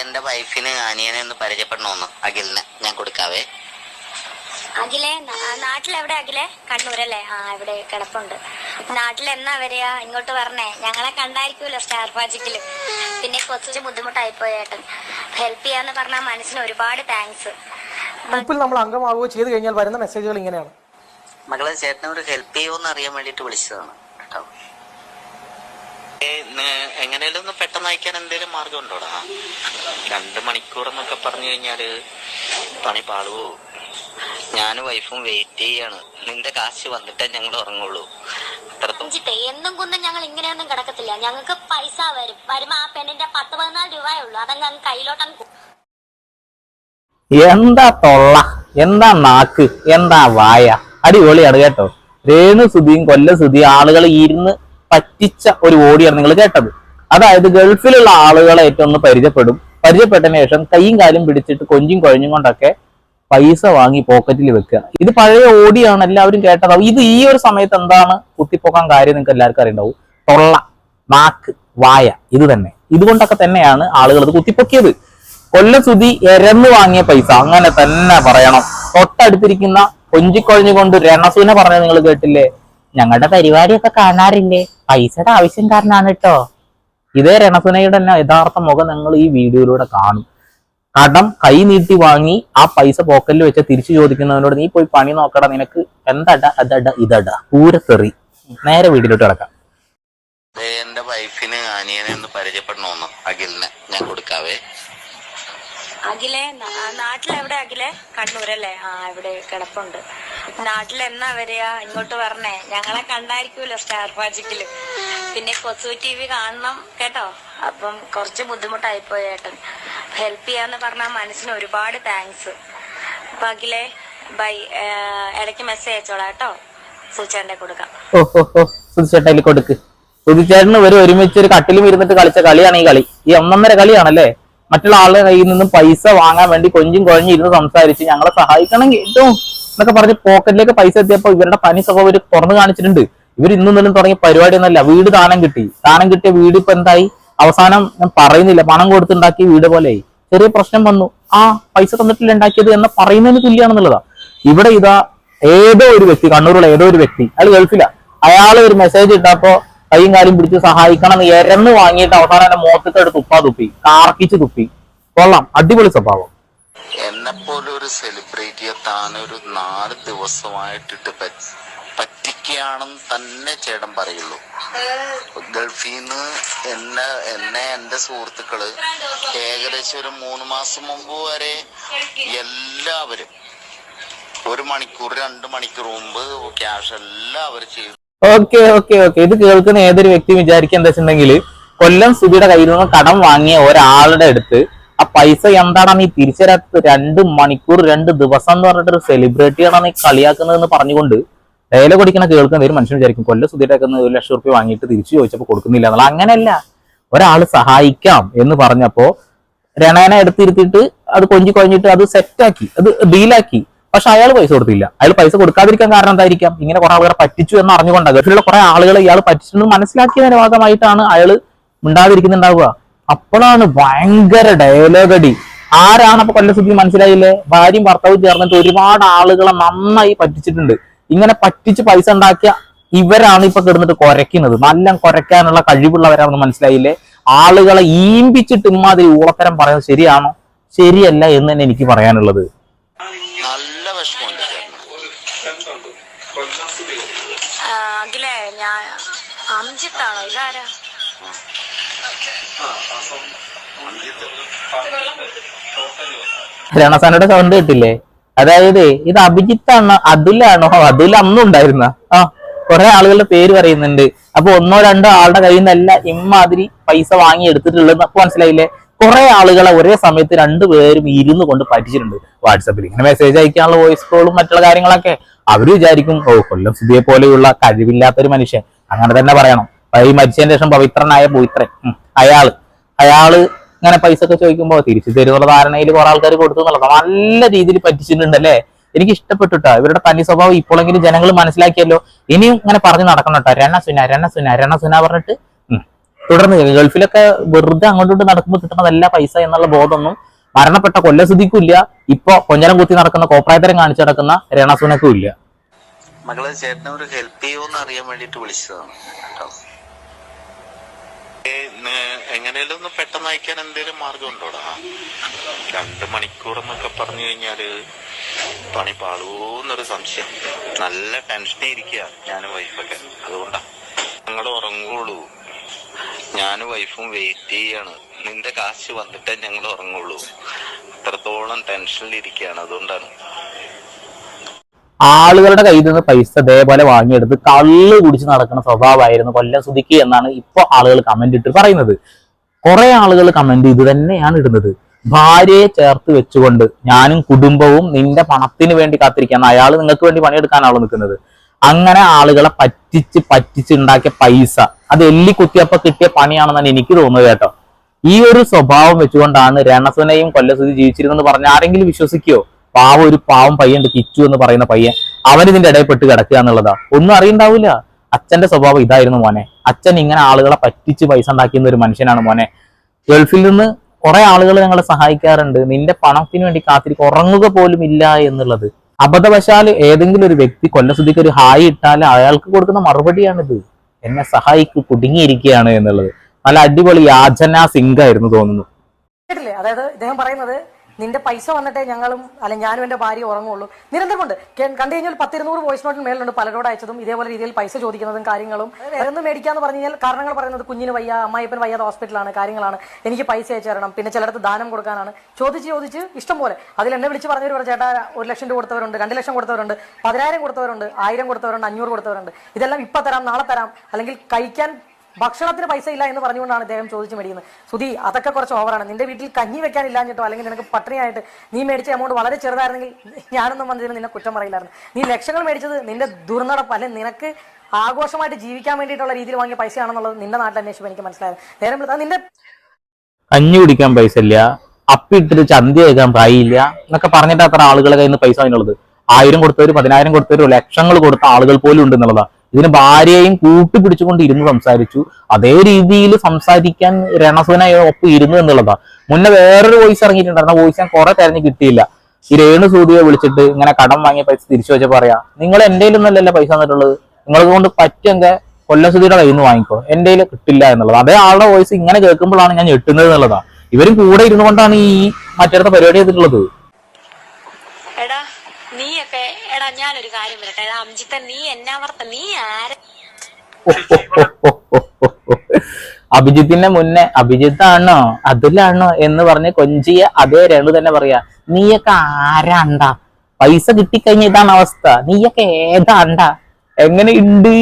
എന്റെ വൈഫിന് അനിയനെ ഒന്ന് പരിചയപ്പെടണമെന്ന് അഖിലിന് ഞാൻ കൊടുക്കാവേ. അഖിലെ നാട്ടിലെവിടെ അഖിലെ? കണ്ണൂരല്ലേ? ആ ഇവിടെ കിടപ്പുണ്ട്. നാട്ടിൽ എന്നാ വരിക? ഇങ്ങോട്ട് വരണേ. ഞങ്ങളെ കണ്ടായിരിക്കുമല്ലോ സ്റ്റാർ മാജിക്കിൽ പിന്നെ കൊച്ചു ബുദ്ധിമുട്ടായി പോയി ഏട്ടൻ. ഹെൽപ്പ് ചെയ്യാന്ന് പറഞ്ഞാൽ മനസ്സിന് ഒരുപാട് താങ്ക്സ് ഗ്രൂപ്പിൽ നമ്മൾ അംഗമാവുകയോ ചെയ്തു കഴിഞ്ഞാൽ വരുന്ന മെസ്സേജുകൾ ഇങ്ങനെയാണ്. മകളെ ചേട്ടനെ ഒരു ഹെൽപ്പ് ചെയ്യുമോന്ന് അറിയാൻ വേണ്ടിട്ട് വിളിച്ചതാണ് കേട്ടോ. എങ്ങനെയാലും ഒന്ന് പെട്ടെന്ന് അയക്കാൻ എന്തെങ്കിലും മാർഗം ഉണ്ടോടാ രണ്ട് മണിക്കൂർ എന്നൊക്കെ പറഞ്ഞു കഴിഞ്ഞാൽ പണി പാളുവോ ഞാനും വൈഫും വെയിറ്റ് ചെയ്യാണ്. നിന്റെ കാശ് വന്നിട്ടേ ഞങ്ങൾ ഉറങ്ങുള്ളൂ. അത്രത്തോളം. എന്നും കുന്നും ഞങ്ങൾ ഇങ്ങനെയൊന്നും കിടക്കത്തില്ല. ഞങ്ങൾക്ക് പൈസ വരും. വരുമ്പോ ആ പെണ്ണിന്റെ പത്ത് പതിനാല് രൂപയേ ഉള്ളൂ. അതങ്ങ് അങ്ങ് കയ്യിലോട്ടങ്ങ് എന്താ തൊള്ള? എന്താ നാക്ക്? എന്താ വായ? അടിപൊളിയാണ് കേട്ടോ. രേണു സുധിയും കൊല്ല സുധിയും ആളുകൾ ഇരുന്ന് പറ്റിച്ച ഒരു ഓടിയാണ് നിങ്ങൾ കേട്ടത്. അതായത് ഗൾഫിലുള്ള ആളുകളെ ഏറ്റവും ഒന്ന് പരിചയപ്പെടും. പരിചയപ്പെട്ടതിന് ശേഷം കൈയും കാലും പിടിച്ചിട്ട് കൊഞ്ചും കുഴഞ്ഞും കൊണ്ടൊക്കെ പൈസ വാങ്ങി പോക്കറ്റിൽ വെക്കുക. ഇത് പഴയ ഓടിയാണ് എല്ലാവരും കേട്ടതാവും ഇത് ഈ ഒരു സമയത്ത് എന്താണ് കുത്തിപ്പോക്കാൻ കാര്യം നിങ്ങൾക്ക് എല്ലാവർക്കും അറിയണ്ടാവും. തൊള്ള നാക്ക് വായ ഇത് തന്നെ. ഇതുകൊണ്ടൊക്കെ തന്നെയാണ് ആളുകൾ ഇത് കുത്തിപ്പൊക്കിയത്. കൊല്ലസുതി എരന്ന് വാങ്ങിയ പൈസ അങ്ങനെ തന്നെ പറയണം. തൊട്ടടുത്തിരിക്കുന്ന കൊഞ്ചിക്കൊഴഞ്ഞു കൊണ്ട് രണസുന പറഞ്ഞത് നിങ്ങൾ കേട്ടില്ലേ? ഞങ്ങളുടെ പരിപാടിയൊക്കെ കാണാറില്ലേ? പൈസയുടെ ആവശ്യം കാരണമാണ് കേട്ടോ ഇതേ രണസുനയുടെ തന്നെ യഥാർത്ഥ മുഖം നിങ്ങൾ ഈ വീഡിയോയിലൂടെ കാണും. കടം കൈ നീട്ടി വാങ്ങി ആ പൈസ പോക്കറ്റിൽ വെച്ച് തിരിച്ചു ചോദിക്കുന്നവനോട് നീ പോയി പണി നോക്കട നിനക്ക് എന്തട അതട ഇതട പൂരത്തെറി. നേരെ വീട്ടിലോട്ട് കിടക്കാം. എന്റെ വൈഫിന് അനിയനെ ഒന്ന് പരിചയപ്പെടണമെന്ന് അഖിലിനെ ഞാൻ കൊടുക്കാവേ. അഖിലെ നാട്ടിലെവിടെ അഖിലെ? കണ്ണൂരല്ലേ? ആ ഇവിടെ കിടപ്പുണ്ട്. നാട്ടിൽ എന്നാ വരിക? ഇങ്ങോട്ട് പറഞ്ഞേ ഞങ്ങളെ കണ്ടായിരിക്കുമല്ലോ സ്റ്റാർ മാജിക്കിൽ. പിന്നെ കൊച്ചു ടി വി കാണണം കേട്ടോ? അപ്പം കുറച്ച് ബുദ്ധിമുട്ടായിപ്പോയി ഏട്ടൻ. ഹെൽപ്പ് ചെയ്യാന്ന് പറഞ്ഞ മനസ്സിന് ഒരുപാട് താങ്ക്സ്. അപ്പൊ അഖിലെ ബൈ ഇടയ്ക്ക് മെസ്സേജ് അയച്ചോളാം കേട്ടോ. സുചേട്ടന്റെ കൊടുക്കാം. സുധിച്ചേട്ടയിൽ കൊടുക്ക്. സുധിച്ചേട്ടന് ഒരു ഒരുമിച്ച് ഒരു കട്ടിലും ഇരുന്നിട്ട് കളിച്ച കളിയാണ് ഈ കളി. ഈ ഒന്നൊന്നര കളിയാണല്ലേ? മറ്റുള്ള ആളുടെ കയ്യിൽ നിന്നും പൈസ വാങ്ങാൻ വേണ്ടി കൊഞ്ചും കുഴഞ്ഞിരുന്ന് സംസാരിച്ച് ഞങ്ങളെ സഹായിക്കണം ഏറ്റവും എന്നൊക്കെ പറഞ്ഞ് പോക്കറ്റിലേക്ക് പൈസ എത്തിയപ്പോ ഇവരുടെ പനി സ്വഭാവം ഇവർ തുറന്നു കാണിച്ചിട്ടുണ്ട്. ഇവർ ഇന്നും നിന്നും തുടങ്ങിയ പരിപാടി ഒന്നല്ല വീട് ദാനം കിട്ടി. ദാനം കിട്ടിയ വീട് ഇപ്പൊ എന്തായി? അവസാനം ഞാൻ പറയുന്നില്ല പണം കൊടുത്തുണ്ടാക്കിയ വീട് പോലെയായി. ചെറിയ പ്രശ്നം വന്നു. ആ പൈസ തന്നിട്ടില്ല ഉണ്ടാക്കിയത് എന്ന് പറയുന്നതിന് തുല്യാണെന്നുള്ളതാ. ഇവിടെ ഇതാ ഏതോ ഒരു വ്യക്തി കണ്ണൂരുള്ള ഏതോ ഒരു വ്യക്തി അയാൾ ഗൾഫില. അയാൾ ഒരു മെസ്സേജ് ഇട്ടപ്പോ കൈയും കാലും പിടിച്ച് സഹായിക്കണം എന്ന് എരന്ന് വാങ്ങിയിട്ട് അവസാനം എന്റെ മുഖത്തിട്ട് തുപ്പാ തുപ്പി കാർക്കിച്ച് തുപ്പി. കൊള്ളാം അടിപൊളി സ്വഭാവം. എന്നെപ്പോലെ ഒരു സെലിബ്രിറ്റിയെ താനൊരു നാല് ദിവസമായിട്ടിട്ട് പറ്റിക്കുകയാണെന്ന് തന്നെ ചേട്ടൻ പറയുള്ളൂ. ഗൾഫിൽ നിന്ന് എന്നെ എന്നെ എന്റെ സുഹൃത്തുക്കൾ ഏകദേശം ഒരു മൂന്ന് മാസം മുമ്പ് വരെ എല്ലാവരും ഒരു മണിക്കൂർ രണ്ട് മണിക്കൂർ മുമ്പ് ക്യാഷ് എല്ലാവരും ചെയ്തു. Okay okay okay. ഇത് കേൾക്കുന്ന ഏതൊരു വ്യക്തി വിചാരിക്കുക എന്താ വെച്ചിട്ടുണ്ടെങ്കിൽ കൊല്ലം സുബിയുടെ കയ്യിൽ നിന്ന് കടം വാങ്ങിയ ഒരാളുടെ അടുത്ത് ആ പൈസ എന്താടാ നീ തിരിച്ചരാത്തത്? രണ്ട് മണിക്കൂർ രണ്ട് ദിവസം എന്ന് പറഞ്ഞിട്ട് ഒരു സെലിബ്രിറ്റിയാണ് നീ കളിയാക്കുന്നതെന്ന് പറഞ്ഞുകൊണ്ട് ഡയലോഗ് കൊടിക്കണ കേൾക്കുന്ന ഒരു മനുഷ്യൻ വിചാരിക്കും കൊല്ലം ഒക്കെ ഒരു ലക്ഷം റുപ്യ വാങ്ങിയിട്ട് തിരിച്ചു ചോദിച്ചപ്പോൾ കൊടുക്കുന്നില്ല എന്നുള്ള. അങ്ങനെയല്ല. ഒരാൾ സഹായിക്കാം എന്ന് പറഞ്ഞപ്പോ രണേനെ എടുത്തിരുത്തിയിട്ട് അത് കൊഞ്ചി കൊഴിഞ്ഞിട്ട് അത് സെറ്റാക്കി അത് ഡീലാക്കി പക്ഷെ അയാൾ പൈസ കൊടുത്തില്ല. അയാൾ പൈസ കൊടുക്കാതിരിക്കാൻ കാരണം എന്തായിരിക്കാം? ഇങ്ങനെ കുറെ ആളുകളെ പറ്റിച്ചു എന്ന് അറിഞ്ഞുകൊണ്ടാണ് ഗൾഫിലുള്ള കുറെ ആളുകൾ ഇയാൾ പറ്റിച്ചെന്ന് മനസ്സിലാക്കിയതിന്റെ ഭാഗമായിട്ടാണ് അയാൾ മിണ്ടാതിരിക്കുന്നുണ്ടാവുക. അപ്പോഴാണ് ഭയങ്കര ഡയലോഗടി ആരാണ് അപ്പൊ കൊല്ലസുദ്ധി മനസ്സിലായില്ലേ? ഭാര്യയും ഭർത്താവും ചേർന്നിട്ട് ഒരുപാട് ആളുകളെ നന്നായി പറ്റിച്ചിട്ടുണ്ട്. ഇങ്ങനെ പറ്റിച്ച് പൈസ ഉണ്ടാക്കിയ ഇവരാണ് ഇപ്പൊ കിടന്നിട്ട് കുരയ്ക്കുന്നത്. നല്ല കുരയ്ക്കാനുള്ള കഴിവുള്ളവരാണെന്ന് മനസ്സിലായില്ലേ? ആളുകളെ ഈമ്പിച്ചിട്ട് ഇമാതിരി ഊളത്തരം പറയുന്നത് ശരിയാണോ? ശരിയല്ല എന്ന് തന്നെ എനിക്ക് പറയാനുള്ളത്. അഖിലെ ഞാൻ അംജിത്താണോ ഇതാരാ? രണസാനയുടെ സൗണ്ട് കിട്ടില്ലേ? അതായത് ഇത് അഭിജിത്താണോ അതിലാണോ അതിൽ അന്നും ഉണ്ടായിരുന്ന. ആ കുറെ ആളുകളുടെ പേര് പറയുന്നുണ്ട്. അപ്പൊ ഒന്നോ രണ്ടോ ആളുടെ കയ്യിൽ നിന്നല്ല ഇമ്മാതിരി പൈസ വാങ്ങി എടുത്തിട്ടുള്ളത് അപ്പൊ മനസ്സിലായില്ലേ? കുറെ ആളുകളെ ഒരേ സമയത്ത് രണ്ടുപേരും ഇരുന്ന് കൊണ്ട് പറ്റിച്ചിട്ടുണ്ട് വാട്സപ്പിൽ. ഇങ്ങനെ മെസ്സേജ് അയക്കാനുള്ള വോയിസ് കോളും മറ്റുള്ള കാര്യങ്ങളൊക്കെ അവർ വിചാരിക്കും ഓ കൊല്ലം സുധിയെ പോലെയുള്ള കഴിവില്ലാത്തൊരു മനുഷ്യൻ. അങ്ങനെ തന്നെ പറയണം. ഈ മരിച്ചതിന് ശേഷം പവിത്രനായ പവിത്രൻ അയാൾ. അയാൾ ഇങ്ങനെ പൈസ ഒക്കെ ചോദിക്കുമ്പോൾ തിരിച്ചു തരുന്നുള്ള ധാരണയിൽ കുറെ ആൾക്കാർ കൊടുത്തു എന്നുള്ളത് നല്ല രീതിയിൽ പറ്റിച്ചിട്ടുണ്ട് അല്ലേ എനിക്ക് ഇഷ്ടപ്പെട്ടുട്ടോ. ഇവരുടെ തനി സ്വഭാവം ഇപ്പോഴെങ്കിലും ജനങ്ങൾ മനസ്സിലാക്കിയല്ലോ. ഇനിയും ഇങ്ങനെ പറഞ്ഞു നടക്കണം കേട്ടോ രണസുന രണസുന രണസുന പറഞ്ഞിട്ട് തുടർന്ന് ഗൾഫിലൊക്കെ വെറുതെ അങ്ങോട്ടും നടക്കുമ്പോൾ കിട്ടുന്നതല്ല പൈസ എന്നുള്ള ബോധമൊന്നും മരണപ്പെട്ട കൊല്ലസുദിക്കും ഇല്ല ഇപ്പൊ കൊഞ്ഞരം കുത്തി നടക്കുന്ന കോപ്രായതരം കാണിച്ചു നടക്കുന്ന രണസുനക്കും ഇല്ല. മകളെ ചേട്ടനെ ഒരു ഹെൽപ്പ് ചെയ്യുമെന്ന് അറിയാൻ വേണ്ടിട്ട് വിളിച്ചതാണ് എങ്ങനെയാലും ഒന്ന് പെട്ടെന്ന് അയക്കാൻ എന്തെങ്കിലും മാർഗം ഉണ്ടോടാ രണ്ട് മണിക്കൂർ എന്നൊക്കെ പറഞ്ഞു കഴിഞ്ഞാൽ പണി പാടുവോന്നൊരു സംശയം. നല്ല ടെൻഷനേ ഇരിക്കുക ഞാനും വൈഫൊക്കെ അതുകൊണ്ടാ. ഞങ്ങൾ ഉറങ്ങുള്ളൂ. ഞാനും വൈഫും വെയിറ്റ് ചെയ്യാണ്. നിന്റെ കാശ് വന്നിട്ടേ ഞങ്ങൾ ഉറങ്ങുള്ളൂ. അത്രത്തോളം ടെൻഷനിലിരിക്കുകയാണ് അതുകൊണ്ടാണ്. ആളുകളുടെ കയ്യിൽ നിന്ന് പൈസ ഇതേപോലെ വാങ്ങിയെടുത്ത് കള്ളു കുടിച്ച് നടക്കുന്ന സ്വഭാവമായിരുന്നു കൊല്ലം സുധിക്ക് എന്നാണ് ഇപ്പൊ ആളുകൾ കമന്റ് ഇട്ട് പറയുന്നത്. കുറെ ആളുകൾ കമന്റ് ഇത് തന്നെയാണ് ഇടുന്നത്. ഭാര്യയെ ചേർത്ത് വെച്ചുകൊണ്ട് ഞാനും കുടുംബവും നിന്റെ പണത്തിന് വേണ്ടി കാത്തിരിക്കുകയാണ്. അയാൾ നിങ്ങൾക്ക് വേണ്ടി പണിയെടുക്കാനാണോ നിൽക്കുന്നത്. അങ്ങനെ ആളുകളെ പറ്റിച്ച് പറ്റിച്ചുണ്ടാക്കിയ പൈസ. അത് എല്ലി കുത്തിയപ്പോ കിട്ടിയ പണിയാണെന്നാണ് എനിക്ക് തോന്നുന്നത് കേട്ടോ. ഈ ഒരു സ്വഭാവം വെച്ചുകൊണ്ടാണ് രണസുനയും കൊല്ലസുതി ജീവിച്ചിരുന്നെന്ന് പറഞ്ഞ ആരെങ്കിലും വിശ്വസിക്കോ? പാവം ഒരു പാവം പയ്യൻ കിച്ചു എന്ന് പറയുന്ന പയ്യൻ. അവൻ ഇതിന്റെ ഇടയിൽ പെട്ട് കിടക്കുക എന്നുള്ളതാ. ഒന്നും അറിയണ്ടാവില്ല. അച്ഛന്റെ സ്വഭാവം ഇതായിരുന്നു മോനെ. അച്ഛൻ ഇങ്ങനെ ആളുകളെ പറ്റിച്ച് പൈസ ഉണ്ടാക്കിയ ഒരു മനുഷ്യനാണ് മോനെ. ഗൾഫിൽ നിന്ന് കുറെ ആളുകൾ ഞങ്ങളെ സഹായിക്കാറുണ്ട്. നിന്റെ പണത്തിന് വേണ്ടി കാത്തിരിക്കുറങ്ങുക പോലും ഇല്ല എന്നുള്ളത്. അബദ്ധവശാൽ ഏതെങ്കിലും ഒരു വ്യക്തി കൊല്ലസുദ്ധിക്ക് ഒരു ഹായ് ഇട്ടാൽ അയാൾക്ക് കൊടുക്കുന്ന മറുപടിയാണിത്. എന്നെ സഹായിക്ക് കുടുങ്ങിയിരിക്കുകയാണ് എന്നുള്ളത്. നല്ല അടിപൊളി യാചന സിംഗായിരുന്നു തോന്നുന്നു. അതായത് ഇദ്ദേഹം പറയുന്നത് നിന്റെ പൈസ വന്നിട്ടേ ഞങ്ങളും അല്ലെ ഞാനും എന്റെ ഭാര്യ ഉറങ്ങുള്ളൂ. നിരന്തരം കൊണ്ട് കണ്ടു കഴിഞ്ഞാൽ പത്തിരുന്നൂറ് വോയിസ് നോട്ടിന് മേലുണ്ട് പലരോട് അയച്ചതും ഇതേപോലെ രീതിയിൽ പൈസ ചോദിക്കുന്നതും കാര്യങ്ങളും. വേറൊന്ന് മേടിക്കാന്ന് പറഞ്ഞു കഴിഞ്ഞാൽ കാരണങ്ങൾ പറയുന്നത് കുഞ്ഞിന് വയ്യ അമ്മായിപ്പൻ വയ്യാതെ ഹോസ്പിറ്റലാണ് കാര്യങ്ങളാണ്. എനിക്ക് പൈസ അയച്ചു തരണം പിന്നെ ചിലടത്ത് ദാനം കൊടുക്കാനാണ്. ചോദിച്ച് ചോദിച്ച് ഇഷ്ടം പോലെ. അതിൽ എന്നെ വിളിച്ച് പറഞ്ഞവർ പറഞ്ഞു ചേട്ടാ ഒരു ലക്ഷം രൂപ കൊടുത്തവരുണ്ട് രണ്ട് ലക്ഷം കൊടുത്തവരുണ്ട് പതിനായിരം കൊടുത്തവരുണ്ട് ആയിരം കൊടുത്തവരുണ്ട് അഞ്ഞൂറ് കൊടുത്തവരുണ്ട്. ഇതെല്ലാം ഇപ്പൊ തരാം നാളെ തരാം. അല്ലെങ്കിൽ കഴിക്കാൻ ഭക്ഷണത്തിന് പൈസ ഇല്ല എന്ന് പറഞ്ഞുകൊണ്ടാണ് അദ്ദേഹം ചോദിച്ചു മേടിക്കുന്നത്. സുധി അതൊക്കെ കുറച്ച് ഓവറാണ് നിന്റെ വീട്ടിൽ കഞ്ഞി വെക്കാൻ ഇല്ലാഞ്ഞിട്ടോ അല്ലെങ്കിൽ നിനക്ക് പട്ടിണിയായിട്ട് നീ മേടിച്ച എമൗണ്ട് വളരെ ചെറുതായിരുന്നെങ്കിൽ ഞാനൊന്നും വന്നതിന് നിന്നെ കുറ്റം പറയില്ലായിരുന്നു. നീ ലക്ഷങ്ങൾ മേടിച്ചത് നിന്റെ ദുർനടപ്പ് അല്ലെങ്കിൽ നിനക്ക് ആഘോഷമായിട്ട് ജീവിക്കാൻ വേണ്ടിയിട്ടുള്ള രീതിയിൽ വാങ്ങിയ പൈസയാണെന്നുള്ളത് നിന്റെ നാട്ടിൽ അന്വേഷിച്ചപ്പോൾ എനിക്ക് മനസ്സിലായത്. നേരം നിന്റെ കഞ്ഞി കുടിക്കാൻ പൈസ ഇല്ല അപ്പിട്ടിട്ട് ചന്തി കേൾക്കാൻ പായില്ല എന്നൊക്കെ പറഞ്ഞിട്ട് അത്ര ആളുകളെ കയ്യിൽ നിന്ന് പൈസ അതിനുള്ളത് ആയിരം കൊടുത്തവര് പതിനായിരം കൊടുത്തവരും ലക്ഷങ്ങൾ കൊടുത്ത ആളുകൾ പോലും ഉണ്ട് എന്നുള്ളതാ. ഇതിന് ഭാര്യയെയും കൂട്ടിപ്പിടിച്ചുകൊണ്ട് ഇരുന്ന് സംസാരിച്ചു. അതേ രീതിയിൽ സംസാരിക്കാൻ രണസുന ഒപ്പം ഇരുന്നു എന്നുള്ളതാ. മുന്നേ വേറൊരു വോയിസ് ഇറങ്ങിയിട്ടുണ്ടായിരുന്നു. വോയിസ് ഞാൻ കുറെ തെരഞ്ഞു കിട്ടിയില്ല. ഈ രേണു സൂതിയെ വിളിച്ചിട്ട് ഇങ്ങനെ കടം വാങ്ങിയ പൈസ തിരിച്ചു വെച്ചാൽ പറയാ നിങ്ങൾ എന്റെ ഒന്നല്ലല്ലോ പൈസ തന്നിട്ടുള്ളത്. നിങ്ങൾ കൊണ്ട് പറ്റുമെങ്കിൽ കൊല്ലസുതിയുടെ കയ്യിൽ നിന്ന് വാങ്ങിക്കോ. എന്റെ കിട്ടില്ല എന്നുള്ളത്. അതേ ആളുടെ വോയിസ് ഇങ്ങനെ കേൾക്കുമ്പോഴാണ് ഞാൻ ഞെട്ടുന്നത് എന്നുള്ളതാ. ഇവരും കൂടെ ഇരുന്നുകൊണ്ടാണ് ഈ മറ്റടുത്ത പരിപാടി ചെയ്തിട്ടുള്ളത്. നീയൊക്കെ എടാ ഞാനൊരു കാര്യം വരട്ടെ എടാ അംജിത്ത നീ എന്നാ വർത്ത? നീ ആര? അഭിജിത്തിന്റെ മുന്നേ അഭിജിത്താണോ? അതിലാണോ എന്ന് പറഞ്ഞ് കൊഞ്ചിയ അതേ രണ്ടു തന്നെ പറയാ. നീയൊക്കെ ആരാണ്ട? പൈസ കിട്ടിക്കഴിഞ്ഞ ഇതാണ് അവസ്ഥ. നീയൊക്കെ ഏതാണ്ട? എങ്ങനെ ഉണ്ട്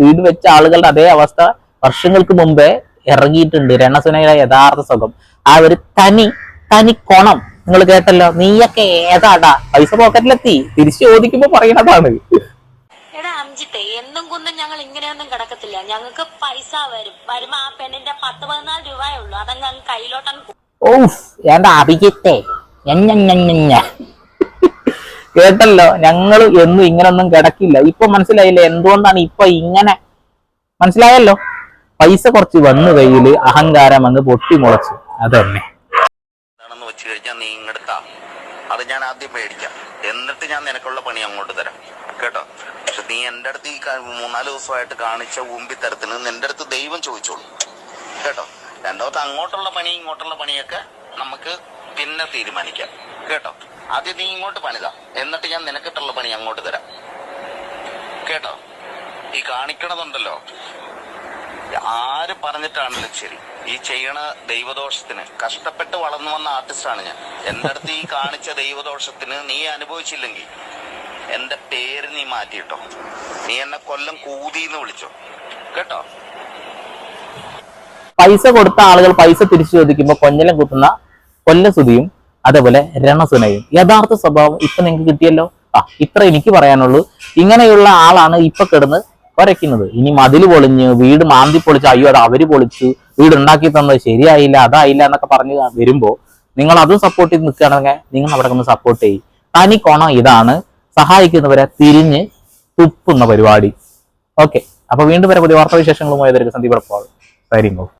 വീട് വെച്ച ആളുകളുടെ അതേ അവസ്ഥ. വർഷങ്ങൾക്ക് മുമ്പേ ഇറങ്ങിയിട്ടുണ്ട് രണസുനയുടെ യഥാർത്ഥ സുഖം. ആ ഒരു തനി തനി കൊണം. നിങ്ങൾ കേട്ടല്ലോ നീയൊക്കെ ഏതാടാ? പൈസ പോക്കറ്റിലെത്തി. തിരിച്ചു ചോദിക്കുമ്പോ പറയണതാണ്. എടാ അംജിത്തെ എന്നും കുന്നും ഞങ്ങൾ ഇങ്ങനെയൊന്നും കിടക്കത്തില്ല. ഞങ്ങൾക്ക് പൈസ വരും. വരുമ്പോ ആ പെണ്ണിന്റെ പത്ത് പതിനാല് രൂപയേ ഉള്ളൂ. അതങ്ങ് അങ്ങ് കയ്യിലോട്ടങ്ങ് ഓഫ് എന്റെ അഭിജിത്തെ? കേട്ടല്ലോ ഞങ്ങൾ എന്നും ഇങ്ങനൊന്നും കിടക്കില്ല. ഇപ്പൊ മനസ്സിലായില്ലേ? എന്തുകൊണ്ടാണ് ഇപ്പൊ ഇങ്ങനെ? മനസ്സിലായല്ലോ? പൈസ കുറച്ച് വന്നു കയ്യിൽ അഹങ്കാരം അങ്ങ് പൊട്ടിമുളച്ചു. അതന്നെ എന്താണെന്ന് വെച്ച് കഴിഞ്ഞാൽ നീ ഇങ്ങെടുത്താ അത് ഞാൻ ആദ്യം മേടിക്കാം. എന്നിട്ട് ഞാൻ നിനക്കുള്ള പണി അങ്ങോട്ട് തരാം. കേട്ടോ? പക്ഷെ നീ എന്റെ അടുത്ത് ഈ മൂന്നാൽ ദിവസമായിട്ട് കാണിച്ച ഊമ്പിത്തരത്തിന് നിന്റെ അടുത്ത് ദൈവം ചോദിച്ചോളൂ. കേട്ടോ? രണ്ടാമത്തെ അങ്ങോട്ടുള്ള പണി ഇങ്ങോട്ടുള്ള പണിയൊക്കെ നമുക്ക് പിന്നെ തീരുമാനിക്കാം. കേട്ടോ? ആദ്യം നീ ഇങ്ങോട്ട് പണിത. എന്നിട്ട് ഞാൻ നിനക്കിട്ടുള്ള പണി അങ്ങോട്ട് തരാം. കേട്ടോ? ഈ കാണിക്കണതുണ്ടല്ലോ. ആര് പറഞ്ഞിട്ടാണെങ്കിലും ശരി. ഈ ചെയ്യണ ദൈവദോഷത്തിന് കഷ്ടപ്പെട്ട് വളർന്നു വന്ന ആർട്ടിസ്റ്റാണ് ഞാൻ. എന്റെ അടുത്ത് ഈ കാണിച്ച ദൈവദോഷത്തിന് നീ അനുഭവിച്ചില്ലെങ്കിൽ എന്റെ പേര് നീ മാറ്റിയിട്ടോ. നീ എന്നെ കൊല്ലം കൂതി എന്ന് വിളിച്ചോ. കേട്ടോ? പൈസ കൊടുത്ത ആളുകൾ പൈസ തിരിച്ചു ചോദിക്കുമ്പോൾ കൊഞ്ഞലം കുത്തുന്ന കൊല്ലസുതിയും അതേപോലെ രണസുനയും. യഥാർത്ഥ സ്വഭാവം ഇപ്പൊ നിങ്ങൾക്ക് കിട്ടിയല്ലോ? ആ ഇത്ര എനിക്ക് പറയാനുള്ളൂ. ഇങ്ങനെയുള്ള ആളാണ് ഇപ്പൊ കിടന്ന് കുരയ്ക്കുന്നത് ഇനി മതിൽ പൊളിഞ്ഞ് വീട് മാന്തി പൊളിച്ച് അയ്യോ അത് അവർ പൊളിച്ച് വീട് ഉണ്ടാക്കി തന്നത് ശരിയായില്ല അതായില്ല എന്നൊക്കെ പറഞ്ഞ് വരുമ്പോ നിങ്ങൾ അതും സപ്പോർട്ട് ചെയ്ത് നിൽക്കുകയാണെങ്കിൽ നിങ്ങൾ അവിടെ ഒന്ന് സപ്പോർട്ട് ചെയ്യും. തനി കൊണം ഇതാണ്. സഹായിക്കുന്നവരെ തിരിഞ്ഞ് തുപ്പുന്ന പരിപാടി. ഓക്കെ അപ്പൊ വീണ്ടും വരെ പുതിയ വാർത്താ വിശേഷങ്ങളുമായി സന്ദീപ് സൈനിങ് ഓഫ്.